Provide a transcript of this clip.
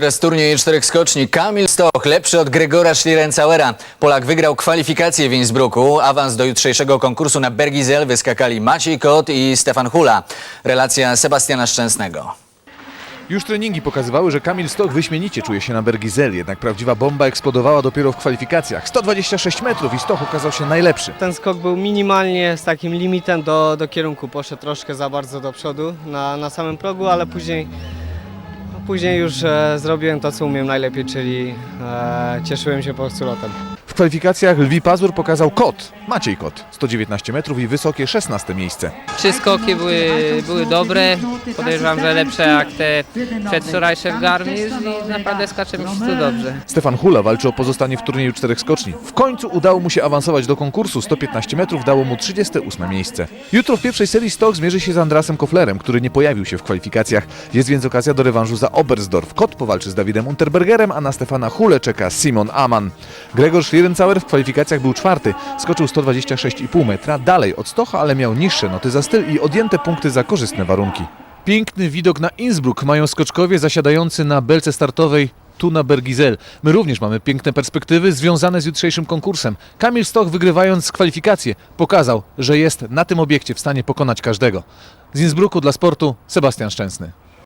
Teraz turniej czterech skoczni. Kamil Stoch, lepszy od Gregora Schlierencauera. Polak wygrał kwalifikacje w Innsbrucku. Awans do jutrzejszego konkursu na Bergizel wyskakali Maciej Kot i Stefan Hula. Relacja Sebastiana Szczęsnego. Już treningi pokazywały, że Kamil Stoch wyśmienicie czuje się na Bergizel, jednak prawdziwa bomba eksplodowała dopiero w kwalifikacjach. 126 metrów i Stoch okazał się najlepszy. Ten skok był minimalnie z takim limitem do, do kierunku. Poszedł troszkę za bardzo do przodu na, na samym progu, ale później, później już e, zrobiłem to, co umiem najlepiej, czyli e, cieszyłem się po prostu lotem. W kwalifikacjach Lwi Pazur pokazał Kot, Maciej Kot, 119 metrów i wysokie 16 miejsce. Trzy skoki były, były dobre, podejrzewam, że lepsze jak te przedwczorajsze w Garmisch i naprawdę skaczemy wszyscy dobrze. Stefan Hula walczy o pozostanie w turnieju czterech skoczni. W końcu udało mu się awansować do konkursu. 115 metrów dało mu 38 miejsce. Jutro w pierwszej serii Stoch zmierzy się z Andrasem Koflerem, który nie pojawił się w kwalifikacjach. Jest więc okazja do rewanżu za Oberstdorf. Kot powalczy z Dawidem Unterbergerem, a na Stefana Hule czeka Simon Aman. Gregor Schlierencauer w kwalifikacjach był czwarty. Skoczył 126,5 metra dalej od Stocha, ale miał niższe noty za styl i odjęte punkty za korzystne warunki. Piękny widok na Innsbruck mają skoczkowie zasiadający na belce startowej tu na Bergizel. My również mamy piękne perspektywy związane z jutrzejszym konkursem. Kamil Stoch wygrywając kwalifikacje pokazał, że jest na tym obiekcie w stanie pokonać każdego. Z Innsbrucku dla sportu Sebastian Szczęsny.